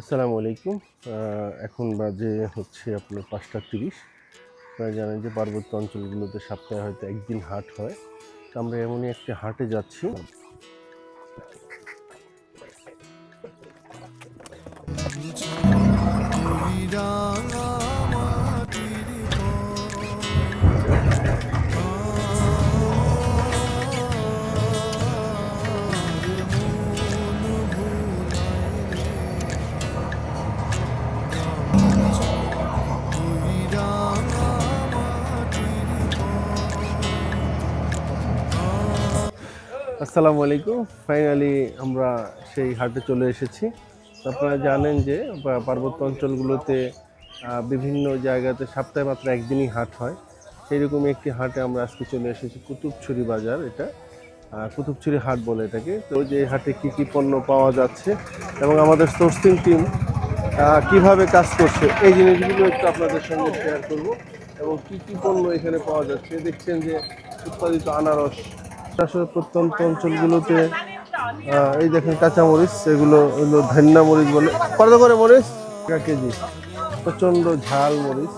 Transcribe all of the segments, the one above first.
আসসালামু আলাইকুম। এখন বাজে হচ্ছে আপনার পাঁচটা তিরিশ। আপনারা জানেন যে পার্বত্য অঞ্চলগুলোতে সপ্তাহে হয়তো একদিন হাট হয়। তো আমরা এমনই একটা হাটে যাচ্ছি। আসসালামু আলাইকুম। ফাইনালি আমরা সেই হাটে চলে এসেছি। আপনারা জানেন যে পার্বত্য অঞ্চলগুলোতে বিভিন্ন জায়গাতে সপ্তাহে মাত্র একদিনই হাট হয়। সেই রকমই একটি হাটে আমরা আজকে চলে এসেছি কুতুবছড়ি বাজার এটা। আহ, কুতুবছড়ি হাট বলে এটাকে। তো যে হাটে কি কি পণ্য পাওয়া যাচ্ছে এবং আমাদের সোর্সিং টিম কীভাবে কাজ করছে এই জিনিসগুলো একটু আপনাদের সঙ্গে শেয়ার করব। এবং কি কি পণ্য এখানে পাওয়া যাচ্ছে দেখছেন যে উৎপাদিত আনারস প্রত্যন্ত অঞ্চলগুলোতে এই দেখেন কাঁচামরিচ, এগুলো হলো মরিচ বলে। কত করে মরিচ? এক কেজি। প্রচণ্ড ঝাল মরিচ।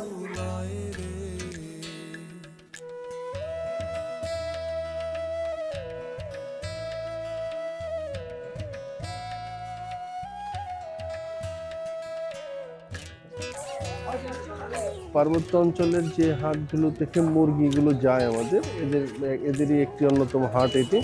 পার্বত্য অঞ্চলের যে হাটগুলো থেকে মুরগিগুলো যায় আমাদের, এদের, এদেরই একটি অন্যতম হাট এটি।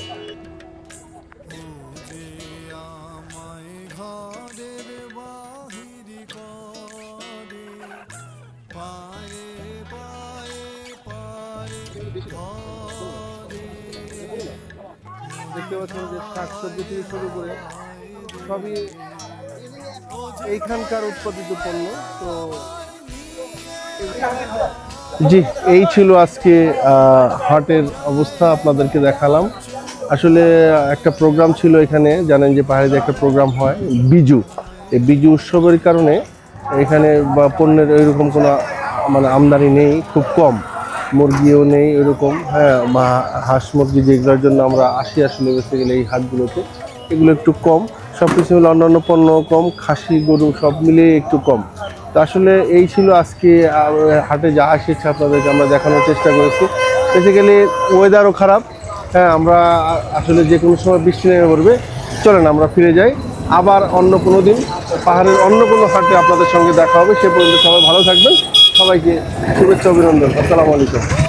দেখতে পাচ্ছেন যে শাকসবজি থেকে শুরু করে সবই এইখানকার উৎপাদিত পণ্য, তো জি, এই ছিল আজকে হাটের অবস্থা আপনাদেরকে দেখালাম। আসলে একটা প্রোগ্রাম ছিল এখানে, জানেন যে পাহাড়ে যে একটা প্রোগ্রাম হয়, বিজু। এই বিজু উৎসবের কারণে এখানে বা পণ্যের এরকম কোনো মানে আমদানি নেই, খুব কম। মুরগিও নেই এরকম হ্যাঁ বা হাঁস মুরগি যেগুলোর জন্য আমরা আসি আসলে বেসে গেলে এই হাটগুলোতে, এগুলো একটু কম। সব কিছু মিলে অন্যান্য পণ্য কম, খাসি, গরু সব মিলিয়ে একটু কম। তো আসলে এই ছিল আজকে হাটে যা এসেছে আপনাদেরকে আমরা দেখানোর চেষ্টা করেছি। বেসিক্যালি ওয়েদারও খারাপ। হ্যাঁ আমরা আসলে যে কোনো সময় বৃষ্টি নেমে পড়বে। চলেন, আমরা ফিরে যাই। আবার অন্য কোনো দিন, পাহাড়ের অন্য কোনো হাটে আপনাদের সঙ্গে দেখা হবে। সে পর্যন্ত সবাই ভালো থাকবেন। সবাইকে শুভেচ্ছা, অভিনন্দন। আসসালামু আলাইকুম।